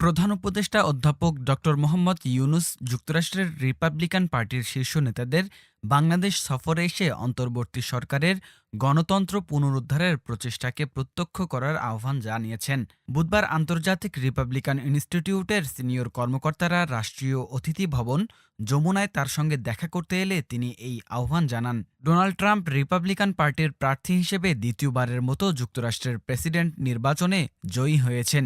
প্রধান উপদেষ্টা অধ্যাপক ড মোহাম্মদ ইউনুস যুক্তরাষ্ট্রের রিপাবলিকান পার্টির শীর্ষ নেতাদের বাংলাদেশ সফরে এসে অন্তর্বর্তী সরকারের গণতন্ত্র পুনরুদ্ধারের প্রচেষ্টাকে প্রত্যক্ষ করার আহ্বান জানিয়েছেন। বুধবার আন্তর্জাতিক রিপাবলিকান ইনস্টিটিউটের সিনিয়র কর্মকর্তারা রাষ্ট্রীয় অতিথি ভবন যমুনায় তার সঙ্গে দেখা করতে এলে তিনি এই আহ্বান জানান। ডোনাল্ড ট্রাম্প রিপাবলিকান পার্টির প্রার্থী হিসেবে দ্বিতীয়বারের মতো যুক্তরাষ্ট্রের প্রেসিডেন্ট নির্বাচনে জয়ী হয়েছেন।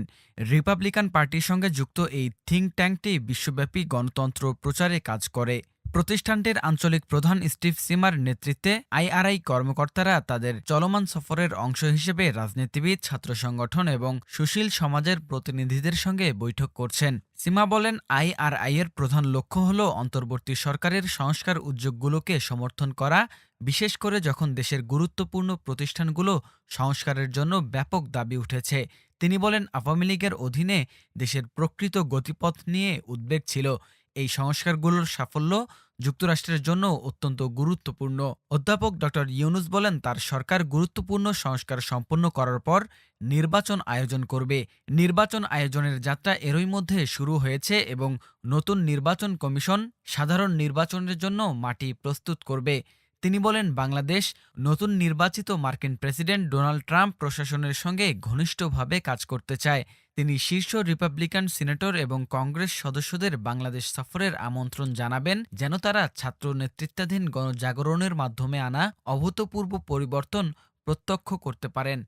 রিপাবলিকান পার্টির সঙ্গে যুক্ত এই থিঙ্ক ট্যাঙ্কটি বিশ্বব্যাপী গণতন্ত্র প্রচারে কাজ করে। প্রতিষ্ঠানটির আঞ্চলিক প্রধান স্টিভ সিমার নেতৃত্বে আইআরআই কর্মকর্তারা তাদের চলমান সফরের অংশ হিসেবে রাজনীতিবিদ, ছাত্র সংগঠন এবং সুশীল সমাজের প্রতিনিধিদের সঙ্গে বৈঠক করছেন। সীমা বলেন, আইআরআই এর প্রধান লক্ষ্য হল অন্তর্বর্তী সরকারের সংস্কার উদ্যোগগুলোকে সমর্থন করা, বিশেষ করে যখন দেশের গুরুত্বপূর্ণ প্রতিষ্ঠানগুলো সংস্কারের জন্য ব্যাপক দাবি উঠেছে। তিনি বলেন, আওয়ামী লীগের অধীনে দেশের প্রকৃত গতিপথ নিয়ে উদ্বেগ ছিল। এই সংস্কারগুলোর সাফল্য যুক্তরাষ্ট্রের জন্য অত্যন্ত গুরুত্বপূর্ণ। অধ্যাপক ড ইউনুস বলেন, তার সরকার গুরুত্বপূর্ণ সংস্কার সম্পন্ন করার পর নির্বাচন আয়োজন করবে। নির্বাচন আয়োজনের যাত্রা এরই মধ্যে শুরু হয়েছে এবং নতুন নির্বাচন কমিশন সাধারণ নির্বাচনের জন্য মাটি প্রস্তুত করবে। তিনি বলেন, বাংলাদেশ নতুন নির্বাচিত মার্কিন প্রেসিডেন্ট ডোনাল্ড ট্রাম্প প্রশাসনের সঙ্গে ঘনিষ্ঠভাবে কাজ করতে চায়। তিনি শীর্ষ রিপাবলিকান সিনেটর এবং কংগ্রেস সদস্যদের বাংলাদেশ সফরের আমন্ত্রণ জানাবেন, যেন তারা ছাত্র নেতৃত্বাধীন গণজাগরণের মাধ্যমে আনা অভূতপূর্ব পরিবর্তন প্রত্যক্ষ করতে পারেন।